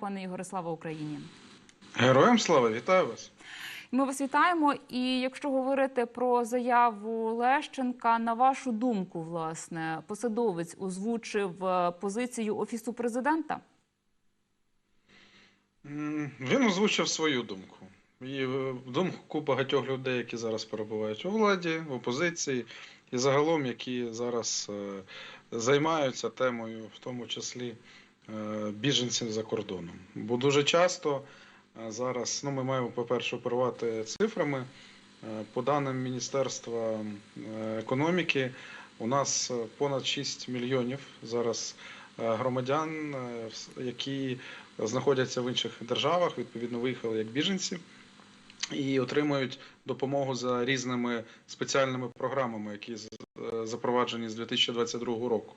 Пане Ігоре, слава Україні! Героям слава, вітаю вас. Ми вас вітаємо. І якщо говорити про заяву Лещенка, на вашу думку, власне, посадовець озвучив е, позицію офісу президента. Він озвучив свою думку. І е, думку багатьох людей, які зараз перебувають у владі, в опозиції, і загалом, які зараз е, займаються темою, в тому числі біженців за кордоном. Бо дуже часто е, зараз ну, ми маємо, по-перше, оперувати цифрами. Е, По даним Міністерства е, економіки, у нас е, понад 6 мільйонів зараз е, громадян, е, які знаходяться в інших державах, відповідно, виїхали як біженці і отримують допомогу за різними спеціальними програмами, які е, запроваджені з 2022 року.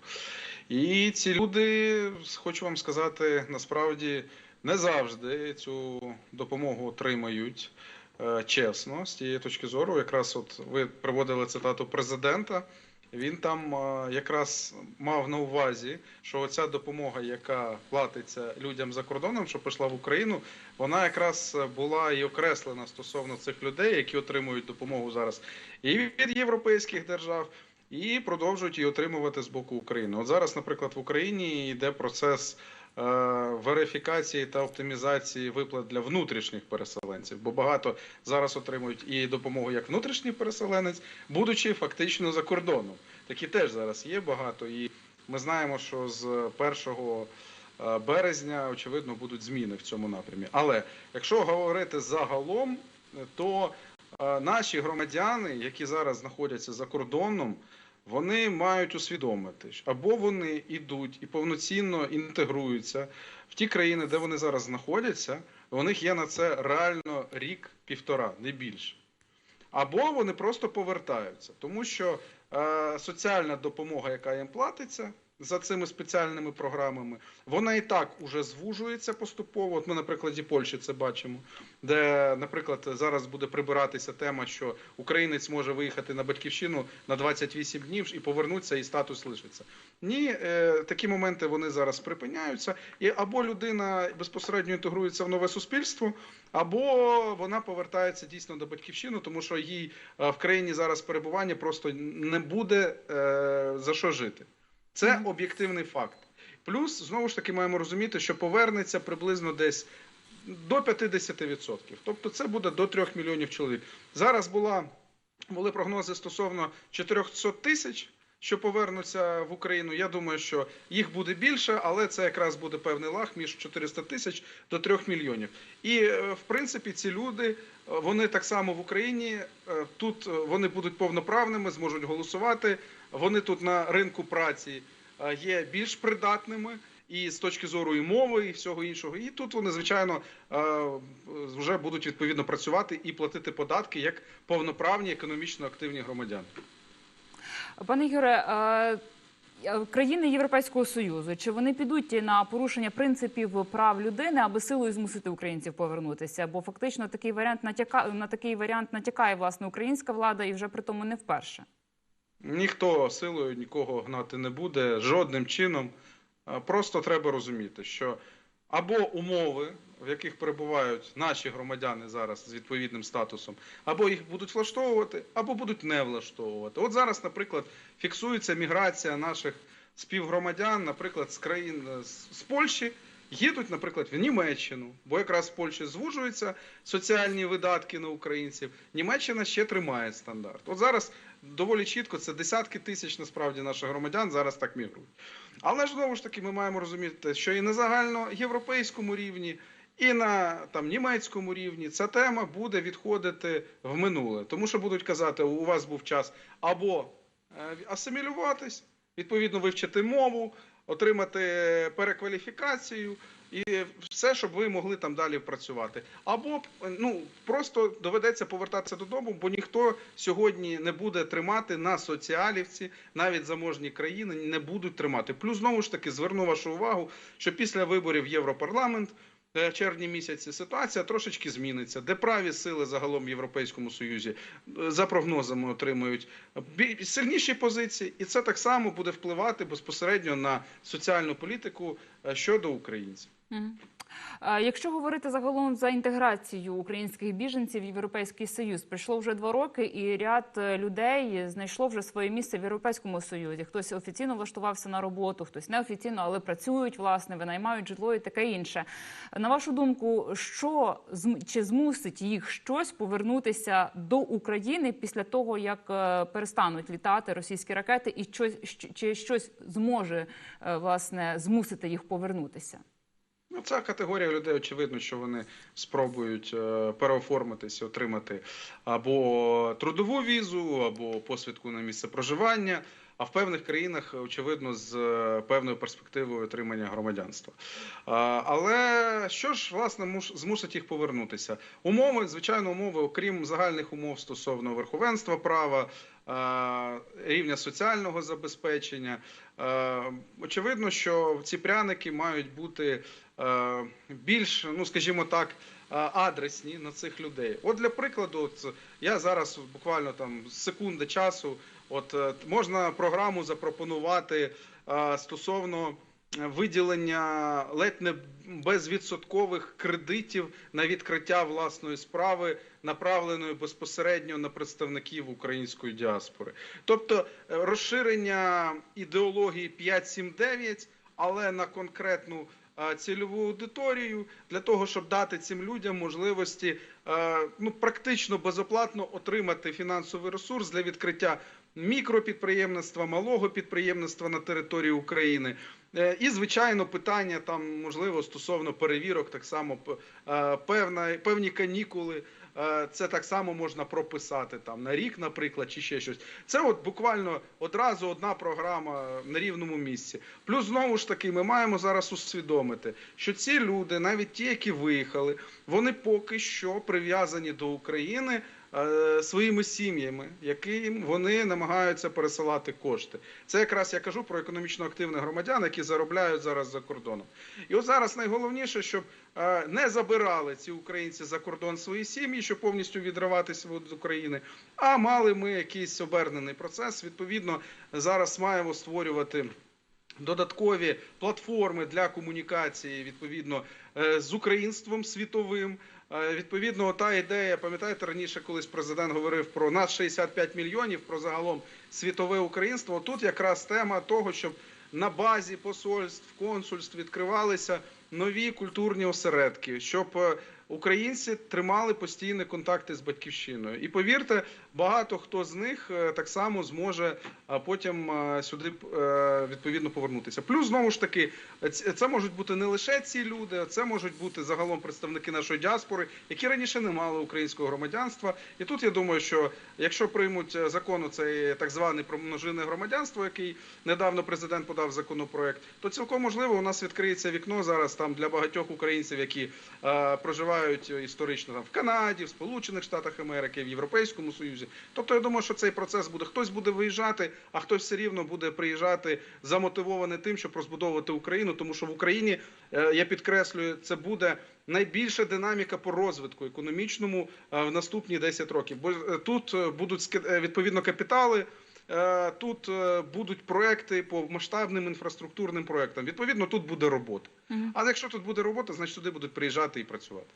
І ці люди, хочу вам сказати, насправді не завжди цю допомогу отримають е, чесно. З тієї точки зору, якраз от ви приводили цитату президента. Він там е, якраз мав на увазі, що оця допомога, яка платиться людям за кордоном, що пішла в Україну, вона якраз була і окреслена стосовно цих людей, які отримують допомогу зараз і від європейських держав, і продовжують її отримувати з боку України. От зараз, наприклад, в Україні йде процес е, верифікації та оптимізації виплат для внутрішніх переселенців, бо багато зараз отримують і допомогу як внутрішній переселенець, будучи фактично за кордоном. Такі теж зараз є багато, і ми знаємо, що з 1 е, березня, очевидно, будуть зміни в цьому напрямі. Але якщо говорити загалом, то е, наші громадяни, які зараз знаходяться за кордоном, вони мають усвідомити, або вони йдуть і повноцінно інтегруються в ті країни, де вони зараз знаходяться. У них є на це реально рік-півтора, не більше. Або вони просто повертаються, тому що е, соціальна допомога, яка їм платиться за цими спеціальними програмами, вона і так уже звужується поступово. От ми на прикладі Польщі це бачимо, де, наприклад, зараз буде прибиратися тема, що українець може виїхати на батьківщину на 28 днів і повернутися, і статус лишиться. Ні, е, такі моменти вони зараз припиняються, і або людина безпосередньо інтегрується в нове суспільство, або вона повертається дійсно до батьківщини, тому що їй е, в країні зараз перебування просто не буде е, за що жити. Це об'єктивний факт. Плюс знову ж таки маємо розуміти, що повернеться приблизно десь до 50%. Тобто це буде до 3 мільйонів чоловік. Зараз була, були прогнози стосовно 400 тисяч, що повернуться в Україну. Я думаю, що їх буде більше, але це якраз буде певний лаг між 400 тисяч до 3 мільйонів. І е, в принципі ці люди. е, Вони так само в Україні е, тут вони будуть повноправними, зможуть голосувати. Вони тут на ринку праці є більш придатними і з точки зору і мови, і всього іншого. І тут вони, звичайно, вже будуть відповідно працювати і платити податки як повноправні економічно активні громадяни. Пане Ігоре, е, е, країни Європейського союзу чи вони підуть на порушення принципів прав людини, аби силою змусити українців повернутися? Бо фактично такий варіант натяка на такий варіант натякає власне українська влада, і вже при тому не вперше. Ніхто силою нікого гнати не буде жодним чином. Просто треба розуміти, що або умови, в яких перебувають наші громадяни зараз з відповідним статусом, або їх будуть влаштовувати, або будуть не влаштовувати. От зараз, наприклад, фіксується міграція наших співгромадян, наприклад, з країн з Польщі. Їдуть, наприклад, в Німеччину, бо якраз в Польщі звужуються соціальні видатки на українців. Німеччина ще тримає стандарт. От зараз доволі чітко це десятки тисяч насправді наших громадян зараз так мігрують. Але ж знову ж таки ми маємо розуміти, що і на загальноєвропейському рівні, і на там німецькому рівні ця тема буде відходити в минуле, тому що будуть казати, у вас був час або е, асимілюватись, відповідно вивчити мову, отримати перекваліфікацію. І все, щоб ви могли там далі працювати, або ну просто доведеться повертатися додому, бо ніхто сьогодні не буде тримати на соціалівці, навіть заможні країни не будуть тримати. Плюс знову ж таки зверну вашу увагу, що після виборів Європарламент червні місяці ситуація трошечки зміниться, де праві сили загалом в Європейському Союзі е, за прогнозами отримують сильніші позиції, і це так само буде впливати безпосередньо на соціальну політику е, щодо українців. Е, Якщо говорити загалом за інтеграцію українських біженців в Європейський Союз, пройшло вже два роки, і ряд е, людей знайшло вже своє місце в Європейському Союзі. Хтось офіційно влаштувався на роботу, хтось неофіційно, але працюють власне, винаймають житло і таке інше. На вашу думку, що чи змусить їх щось повернутися до України після того, як е, перестануть літати російські ракети, і щось чи щось зможе власне змусити їх повернутися? Ну, ця категорія людей, очевидно, що вони спробують е, переоформитися, отримати або трудову візу, або посвідку на місце проживання. А в певних країнах, очевидно, з е, певною перспективою отримання громадянства. Але що ж власне змусить їх повернутися? Умови, звичайно, умови, окрім загальних умов стосовно верховенства права, е, рівня соціального забезпечення. Очевидно, що ці пряники мають бути більш, ну скажімо так, е, адресні на цих людей. От для прикладу, от я зараз буквально там секунди часу, от е, можна програму запропонувати е, стосовно виділення ледь не безвідсоткових кредитів на відкриття власної справи, направленої безпосередньо на представників української діаспори. Тобто е, розширення ідеології 5-7-9, але на конкретну е, цільову аудиторію для того, щоб дати цим людям можливості ну, практично безоплатно отримати фінансовий ресурс для відкриття мікропідприємництва, малого підприємництва на території України. Е, І, звичайно, питання там можливо стосовно перевірок, так само певні канікули. Е, Це так само можна прописати там на рік, наприклад, чи ще щось. Це от буквально одразу одна програма на рівному місці. Плюс знову ж таки, ми маємо зараз усвідомити, що ці люди, навіть ті, які виїхали, вони поки що прив'язані до України е, своїми сім'ями, яким вони намагаються пересилати кошти. Це якраз я кажу про економічно активних громадян, які заробляють зараз за кордоном. І от зараз найголовніше, щоб е, не забирали ці українці за кордон свої сім'ї, щоб повністю відриватися від України, а мали ми якийсь обернений процес. Відповідно, зараз маємо створювати. Додаткові платформи для комунікації відповідно е, з українством світовим. Е, Відповідно, та ідея, пам'ятаєте, раніше колись президент говорив про нас 65 мільйонів, про загалом світове українство. Тут якраз тема того, щоб на базі посольств, консульств відкривалися нові культурні осередки, щоб е, українці тримали постійні контакти з батьківщиною. І повірте, багато хто з них е, так само зможе а потім е, сюди е, відповідно повернутися. Плюс знову ж таки, це можуть бути не лише ці люди, це можуть бути загалом представники нашої діаспори, які раніше не мали українського громадянства. І тут я думаю, що якщо приймуть е, закон цей так званий про множинне громадянство, який недавно президент подав законопроект, то цілком можливо у нас відкриється вікно зараз там для багатьох українців, які е, проживають історично там в Канаді, в Сполучених Штатах Америки, в Європейському Союзі. Тобто я думаю, що цей процес буде хтось буде виїжджати, а хтось все рівно буде приїжджати замотивований тим, щоб розбудовувати Україну, тому що в Україні е, я підкреслюю, це буде найбільша динаміка по розвитку економічному е, в наступні 10 років. Бо е, тут е, будуть е, відповідно капітали. Е, Тут е, будуть проекти по масштабним інфраструктурним проектам. Відповідно, тут буде робота. Але якщо тут буде робота, значить сюди будуть приїжджати і працювати.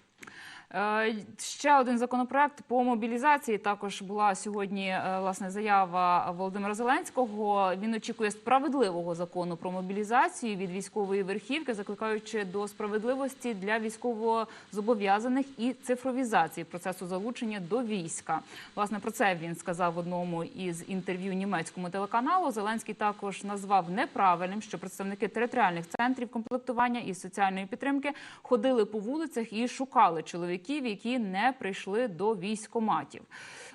Е, Ще один законопроект по мобілізації. Також була сьогодні е, власне заява Володимира Зеленського. Він очікує справедливого закону про мобілізацію від військової верхівки, закликаючи до справедливості для військовозобов'язаних і цифровізації процесу залучення до війська. Власне про це він сказав в одному із інтерв'ю німецькому телеканалу. Зеленський також назвав неправильним, що представники територіальних центрів комплектування і соціальної підтримки ходили по вулицях і шукали чоловіків, які не прийшли до військоматів.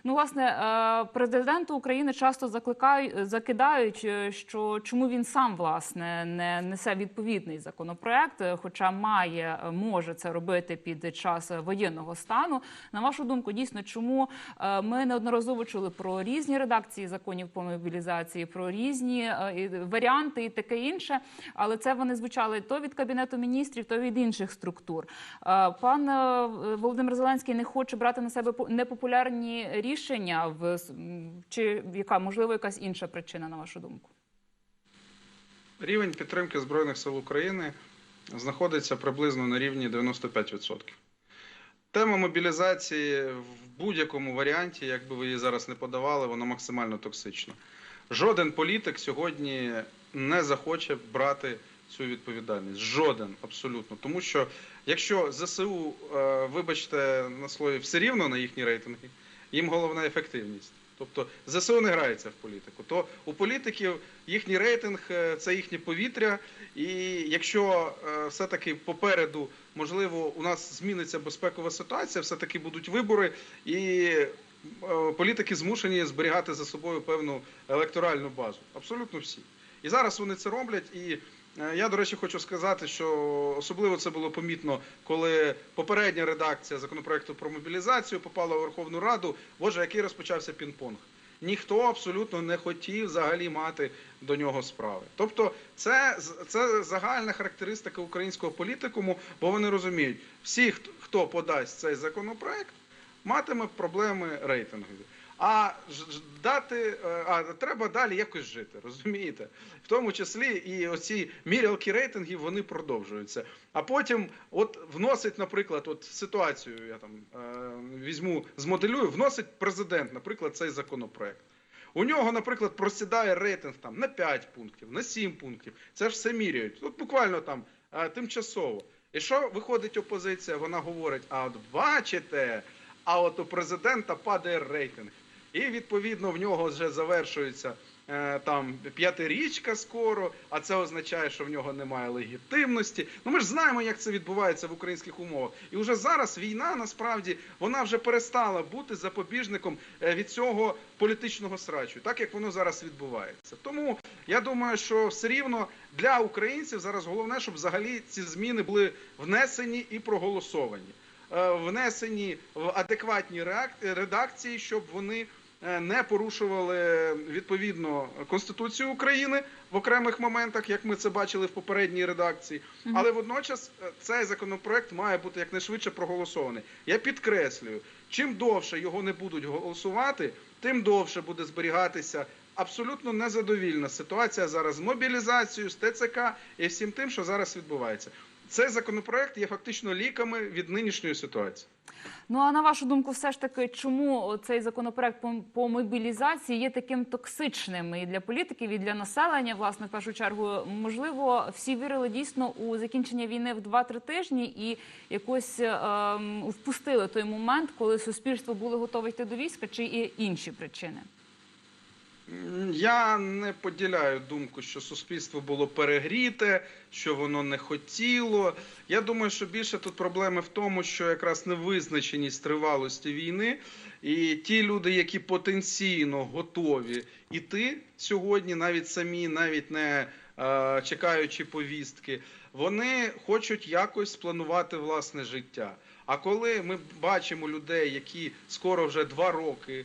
Ну, власне, е, президенту України часто закликають закидають, е, що чому він сам власне не несе відповідний законопроект, хоча має е, може це робити під час воєнного стану. На вашу думку, дійсно, чому ми неодноразово чули про різні редакції законів по мобілізації, про різні варіанти і таке інше, але це вони звучали то від кабінету міністрів, то від інших структур. Пан Володимир Зеленський не хоче брати на себе по- непопулярні рішення чи яка можливо якась інша причина, на вашу думку? Рівень підтримки Збройних сил України знаходиться приблизно на рівні 95%. Тема мобілізації в будь-якому варіанті, як би ви її зараз не подавали, вона максимально токсична. Жоден політик сьогодні не захоче брати цю відповідальність. Жоден, абсолютно. Тому що якщо ЗСУ, е, вибачте на слові, все рівно на їхні рейтинги, їм головна ефективність. Тобто ЗСУ не грається в політику. То у політиків їхній рейтинг е, це їхнє повітря. І якщо е, все-таки попереду, можливо, у нас зміниться безпекова ситуація, все-таки будуть вибори, і політики змушені зберігати за собою певну електоральну базу. Абсолютно всі. І зараз вони це роблять. І я, до речі, хочу сказати, що особливо це було помітно, коли попередня редакція законопроекту про мобілізацію попала у Верховну Раду. Боже, який розпочався пінг-понг. Ніхто абсолютно не хотів взагалі мати до нього справи. Тобто, це, це загальна характеристика українського політикуму, бо вони розуміють, всі, хто подасть цей законопроект, матиме проблеми рейтингові. А дати, е, а треба далі якось жити, розумієте? В тому числі і оці мірялки рейтингів вони продовжуються. А потім, от вносить, наприклад, от ситуацію, я там е, візьму, змоделюю, вносить президент, наприклад, цей законопроект. У нього, наприклад, просідає рейтинг там на 5 пунктів, на 7 пунктів. Це ж все міряють. От буквально там е, тимчасово. І що виходить опозиція? Вона говорить: а от бачите, а от у президента падає рейтинг. І відповідно в нього вже завершується е, там п'ятирічка скоро, а це означає, що в нього немає легітимності. Ну ми ж знаємо, як це відбувається в українських умовах. І вже зараз війна насправді вона вже перестала бути запобіжником е, від цього політичного срачу, так як воно зараз відбувається. Тому я думаю, що все рівно для українців зараз головне, щоб взагалі ці зміни були внесені і проголосовані. Е, Внесені в адекватні редакції, щоб вони не порушували відповідно Конституцію України в окремих моментах, як ми це бачили в попередній редакції. Але водночас е, цей законопроект має бути якнайшвидше проголосований. Я підкреслюю, чим довше його не будуть голосувати, тим довше буде зберігатися. Абсолютно незадовільна ситуація зараз з мобілізацією, з ТЦК і всім тим, що зараз відбувається. Цей законопроект є фактично ліками від нинішньої ситуації. Ну а на вашу думку, все ж таки, чому цей законопроект по, по мобілізації є таким токсичним і для політиків, і для населення, власне, в першу чергу, можливо, всі вірили дійсно у закінчення війни в 2-3 тижні і якось ем, впустили той момент, коли суспільство було готове йти до війська, чи є інші причини? Я не поділяю думку, що суспільство було перегріте, що воно не хотіло. Я думаю, що більше тут проблеми в тому, що якраз невизначеність тривалості війни, і ті люди, які потенційно готові іти сьогодні, навіть самі, навіть не е, чекаючи повістки, вони хочуть якось спланувати власне життя. А коли ми бачимо людей, які скоро вже два роки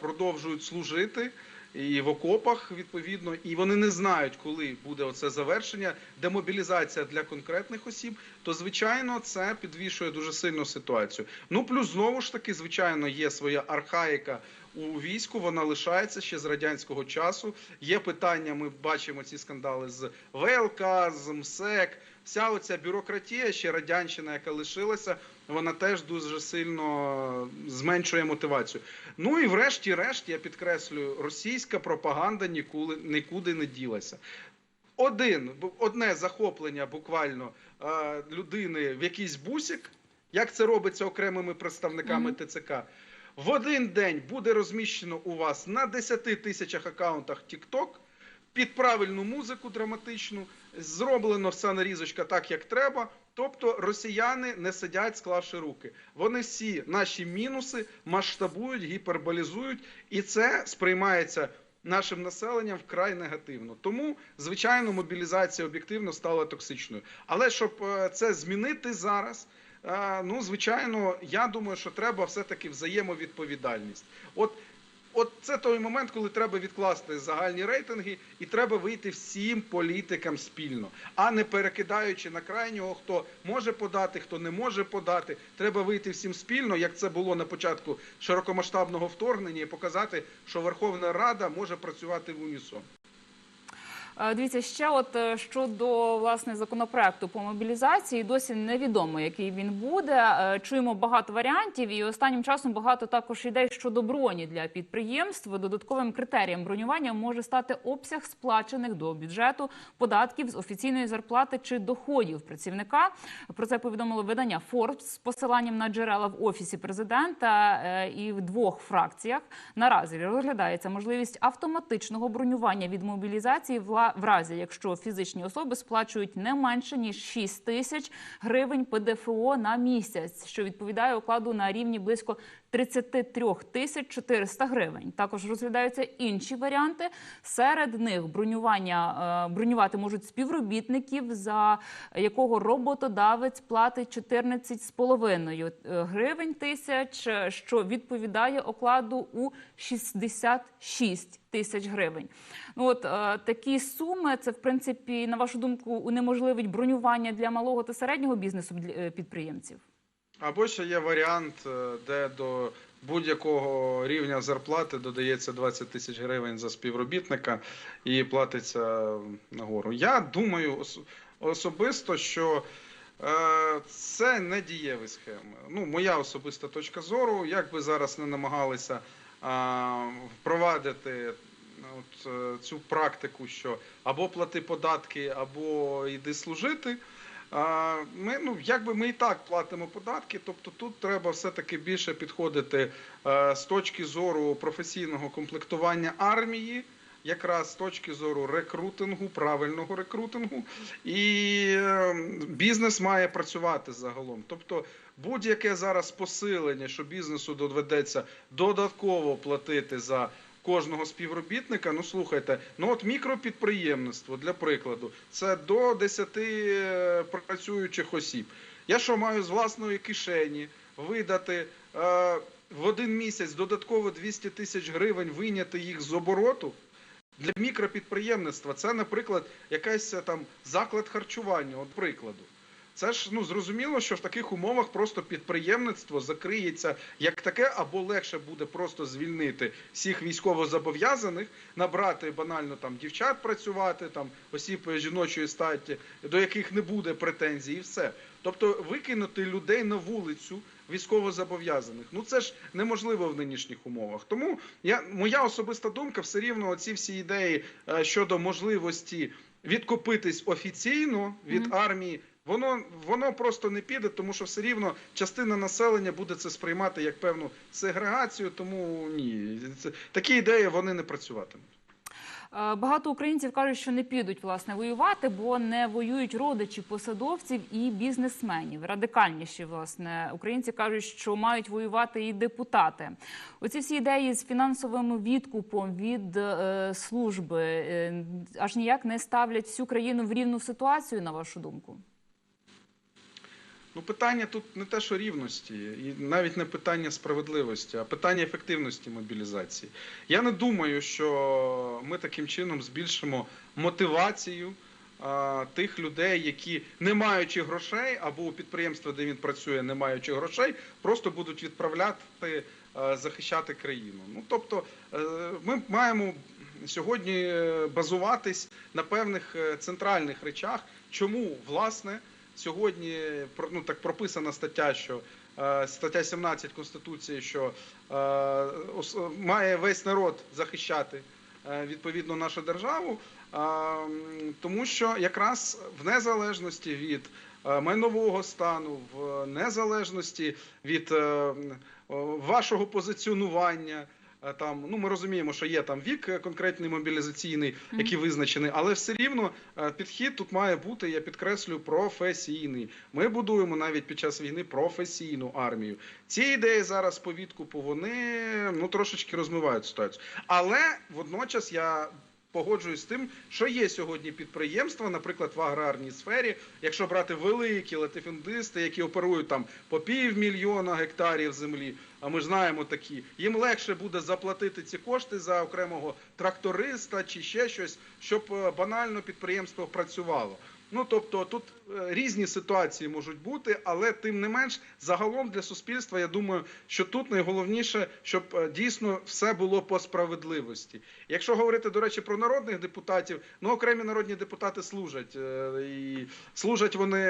продовжують служити. І в окопах відповідно, і вони не знають, коли буде оце завершення, демобілізація для конкретних осіб, то звичайно це підвішує дуже сильно ситуацію. Ну плюс знову ж таки, звичайно, є своя архаїка у війську. Вона лишається ще з радянського часу. Є питання. Ми бачимо ці скандали з ВЛК, з МСЕК. Вся оця бюрократія, ще радянщина, яка лишилася, вона теж дуже сильно зменшує мотивацію. Ну і врешті-решт, я підкреслюю, російська пропаганда ніколи нікуди не ділася. Один, одне захоплення буквально е, людини в якийсь бусик, як це робиться окремими представниками Мгм. ТЦК. В один день буде розміщено у вас на 10 тисячах акаунтах TikTok під правильну музику драматичну, зроблено вся нарізочка так, як треба. Тобто росіяни не сидять, склавши руки. Вони всі наші мінуси масштабують, гіперболізують, і це сприймається нашим населенням вкрай негативно. Тому, звичайно, мобілізація об'єктивно стала токсичною. Але щоб е, це змінити зараз. е, Ну, звичайно, я думаю, що треба все-таки взаємовідповідальність. От От це той момент, коли треба відкласти загальні рейтинги, і треба вийти всім політикам спільно, а не перекидаючи на крайнього, хто може подати, хто не може подати. Треба вийти всім спільно, як це було на початку широкомасштабного вторгнення, і показати, що Верховна Рада може працювати в унісон. Е, Дивіться, ще от е, щодо власне законопроекту по мобілізації, досі невідомо, який він буде. Е, Чуємо багато варіантів, і останнім часом багато також ідей щодо броні для підприємств. Додатковим критерієм бронювання може стати обсяг сплачених до бюджету податків з офіційної зарплати чи доходів працівника. Про це повідомило видання Forbes з посиланням на джерела в офісі президента і в двох фракціях. Наразі розглядається можливість автоматичного бронювання від мобілізації вла- в разі, якщо фізичні особи сплачують не менше ніж 6 тисяч гривень ПДФО на місяць, що відповідає окладу на рівні близько 33 тисяч 400 гривень. Також розглядаються інші варіанти. Серед них бронювання е, бронювати можуть співробітників, за якого роботодавець платить 14,5 гривень тисяч, е, що відповідає окладу у 66 тисяч гривень. Ну от е, такі суми, це в принципі, на вашу думку, унеможливить бронювання для малого та середнього бізнесу для- е, підприємців. Або ще є варіант, е, де до будь-якого рівня зарплати додається 20 тисяч гривень за співробітника і платиться нагору. Я думаю особисто, що е, це не дієві схеми. Ну, моя особиста точка зору, як би зараз не намагалися впровадити от, е, цю практику, що або плати податки, або йди служити. Ми, ну, якби ми і так платимо податки, тобто тут треба все-таки більше підходити е, з точки зору професійного комплектування армії, якраз з точки зору рекрутингу, правильного рекрутингу, і е, бізнес має працювати загалом. Тобто будь-яке зараз посилення, що бізнесу доведеться додатково платити за кожного співробітника. Ну слухайте, ну от мікропідприємництво, для прикладу, це до 10 е, працюючих осіб. Я що маю з власної кишені видати е, в один місяць додатково 200 тисяч гривень, вийняти їх з обороту? Для мікропідприємництва це, наприклад, якийсь там заклад харчування, от прикладу. Це ж ну зрозуміло, що в таких умовах просто підприємництво закриється як таке, або легше буде просто звільнити всіх військовозобов'язаних, набрати банально там дівчат працювати, там осіб жіночої статі, до яких не буде претензій, і все. Тобто викинути людей на вулицю військовозобов'язаних. Ну це ж неможливо в нинішніх умовах. Тому я моя особиста думка, все рівно оці всі ідеї е, щодо можливості відкупитись офіційно від армії. Воно воно просто не піде, тому що все рівно частина населення буде це сприймати як певну сегрегацію. Тому ні, це такі ідеї вони не працюватимуть. Е, Багато українців кажуть, що не підуть власне воювати, бо не воюють родичі посадовців і бізнесменів. Радикальніші власне українці кажуть, що мають воювати і депутати. Оці всі ідеї з фінансовим відкупом від е, служби е, аж ніяк не ставлять всю країну в рівну ситуацію, на вашу думку. Ну, питання тут не те, що рівності, і навіть не питання справедливості, а питання ефективності мобілізації. Я не думаю, що ми таким чином збільшимо мотивацію а, тих людей, які не маючи грошей, або у підприємства, де він працює, не маючи грошей, просто будуть відправляти а, захищати країну. Ну тобто, е, ми маємо сьогодні е, базуватись на певних е, центральних речах, чому власне. Сьогодні ну, так прописана стаття, що е, стаття 17 Конституції, що е, має весь народ захищати е, відповідно нашу державу, тому що якраз в незалежності від майнового стану, в незалежності від вашого позиціонування. Е, Там ну ми розуміємо, що є там вік е, конкретний мобілізаційний, який визначений, але все рівно е, підхід тут має бути. Я підкреслю професійний. Ми будуємо навіть під час війни професійну армію. Ці ідеї зараз по відкупу вони ну трошечки розмивають ситуацію. Але водночас я. Погоджуюсь з тим, що є сьогодні підприємства, наприклад, в аграрній сфері, якщо брати великі латифундисти, які оперують там по півмільйона гектарів землі, а ми знаємо такі, їм легше буде заплатити ці кошти за окремого тракториста чи ще щось, щоб е, банально підприємство працювало. Ну тобто тут е, різні ситуації можуть бути, але тим не менш, загалом для суспільства, я думаю, що тут найголовніше, щоб е, дійсно все було по справедливості. Якщо говорити, до речі, про народних депутатів, ну окремі народні депутати служать е, і служать вони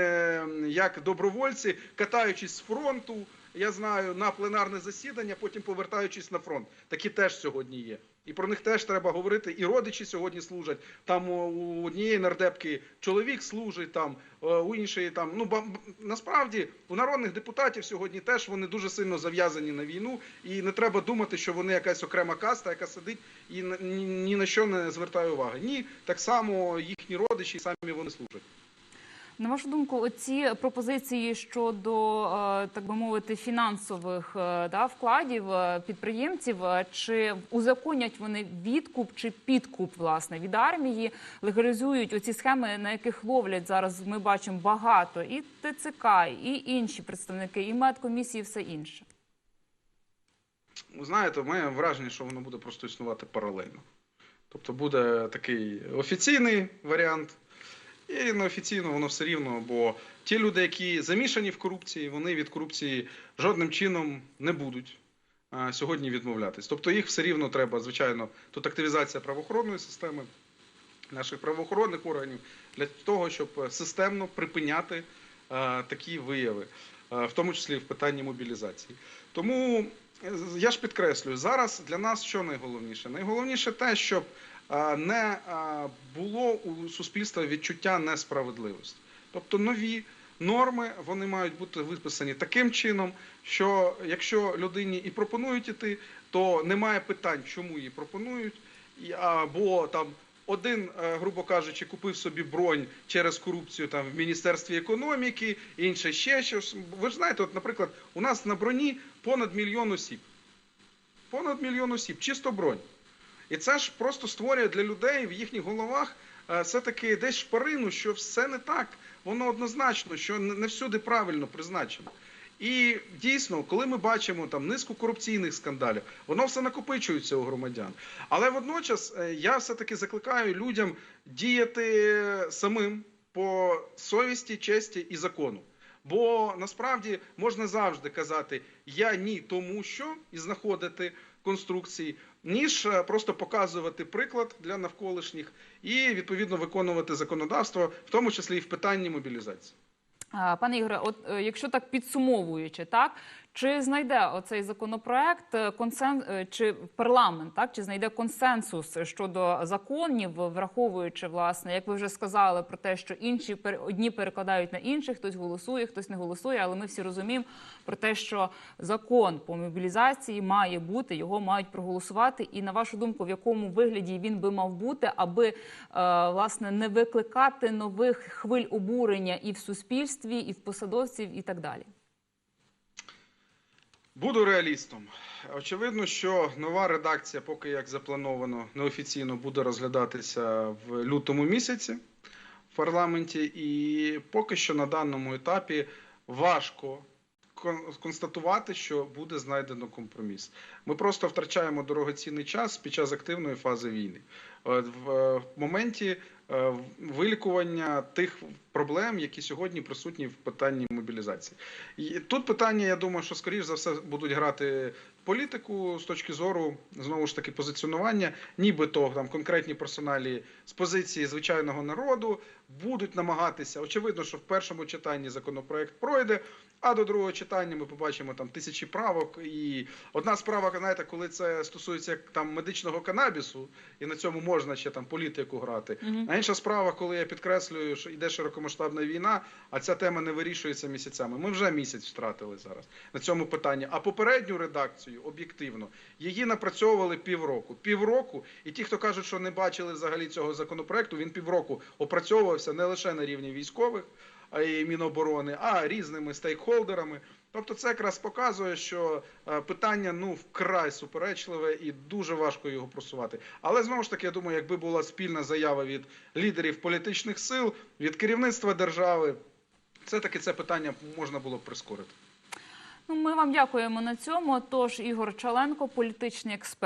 як добровольці, катаючись з фронту. Я знаю на пленарне засідання, потім повертаючись на фронт. Такі теж сьогодні є. І про них теж треба говорити. І родичі сьогодні служать. Там у- однієї нардепки чоловік служить, там е, у іншої там. Ну ба- насправді у народних депутатів сьогодні теж вони дуже сильно зав'язані на війну, і не треба думати, що вони якась окрема каста, яка сидить і ні на що не звертає уваги. Ні, так само їхні родичі самі вони служать. На вашу думку, оці пропозиції щодо е, так би мовити фінансових е, да, вкладів е, підприємців, чи узаконять вони відкуп чи підкуп власне від армії, легалізують оці схеми, на яких ловлять зараз. Ми бачимо багато і ТЦК, і інші представники, і медкомісії, і все інше. Ви знаєте, в мене враження, що воно буде просто існувати паралельно. Тобто буде такий офіційний варіант, і неофіційно воно все рівно, бо ті люди, які замішані в корупції, вони від корупції жодним чином не будуть сьогодні відмовлятись. Тобто їх все рівно треба, звичайно, тут активізація правоохоронної системи, наших правоохоронних органів для того, щоб е, системно припиняти е, такі вияви, е, в тому числі в питанні мобілізації. Тому я ж підкреслюю, зараз для нас що найголовніше? Найголовніше те, щоб не е, було у суспільства відчуття несправедливості. Тобто нові норми вони мають бути виписані таким чином, що якщо людині і пропонують іти, то немає питань, чому її пропонують, або там. Один, е, грубо кажучи, купив собі бронь через корупцію там в міністерстві економіки, інший ще щось. Ви ж знаєте, от, наприклад, у нас на броні понад мільйон осіб. Понад мільйон осіб, чисто бронь. І це ж просто створює для людей в їхніх головах е, все-таки десь шпарину, що все не так. Воно однозначно, що не всюди правильно призначено. І дійсно, коли ми бачимо там низку корупційних скандалів, воно все накопичується у громадян. Але водночас е, я все-таки закликаю людям діяти самим по совісті, честі і закону. Бо насправді можна завжди казати я ні, тому що і знаходити конструкції, ніж е, просто показувати приклад для навколишніх і відповідно виконувати законодавство, в тому числі і в питанні мобілізації. Пане Ігоре, от е, якщо так підсумовуючи, так чи знайде оцей законопроект е, консен... е, чи парламент, так чи знайде консенсус щодо законів, враховуючи власне, як ви вже сказали, про те, що інші пер- одні перекладають на інших, хтось голосує, хтось не голосує, але ми всі розуміємо про те, що закон по мобілізації має бути, його мають проголосувати. І на вашу думку, в якому вигляді він би мав бути, аби е, власне не викликати нових хвиль обурення і в суспільстві, і в посадовців, і так далі. Буду реалістом. Очевидно, що нова редакція, поки як заплановано, неофіційно буде розглядатися в лютому місяці в парламенті, і поки що на даному етапі важко констатувати, що буде знайдено компроміс. Ми просто втрачаємо дорогоцінний час під час активної фази війни. В е, моменті е, вилікування тих проблем, які сьогодні присутні в питанні мобілізації. І тут питання, я думаю, що скоріш за все будуть грати політику з точки зору знову ж таки позиціонування, нібито там конкретні персоналі з позиції звичайного народу будуть намагатися. Очевидно, що в першому читанні законопроект пройде. А до другого читання ми побачимо там тисячі правок. І одна справа, знаєте, коли це стосується там медичного канабісу, і на цьому можна ще там політику грати. Мгм. А інша справа, коли я підкреслюю, що йде широкомасштабна війна, а ця тема не вирішується місяцями. Ми вже місяць втратили зараз на цьому питанні. А попередню редакцію об'єктивно її напрацьовували півроку. Півроку, і ті, хто кажуть, що не бачили взагалі цього законопроекту, він півроку опрацьовувався не лише на рівні військових й Міноборони, а різними стейкхолдерами. Тобто, це якраз показує, що е, питання ну вкрай суперечливе і дуже важко його просувати. Але знову ж таки, я думаю, якби була спільна заява від лідерів політичних сил, від керівництва держави, це таки це питання можна було б прискорити. Ну, ми вам дякуємо на цьому. Тож Ігор Чаленко, політичний експерт.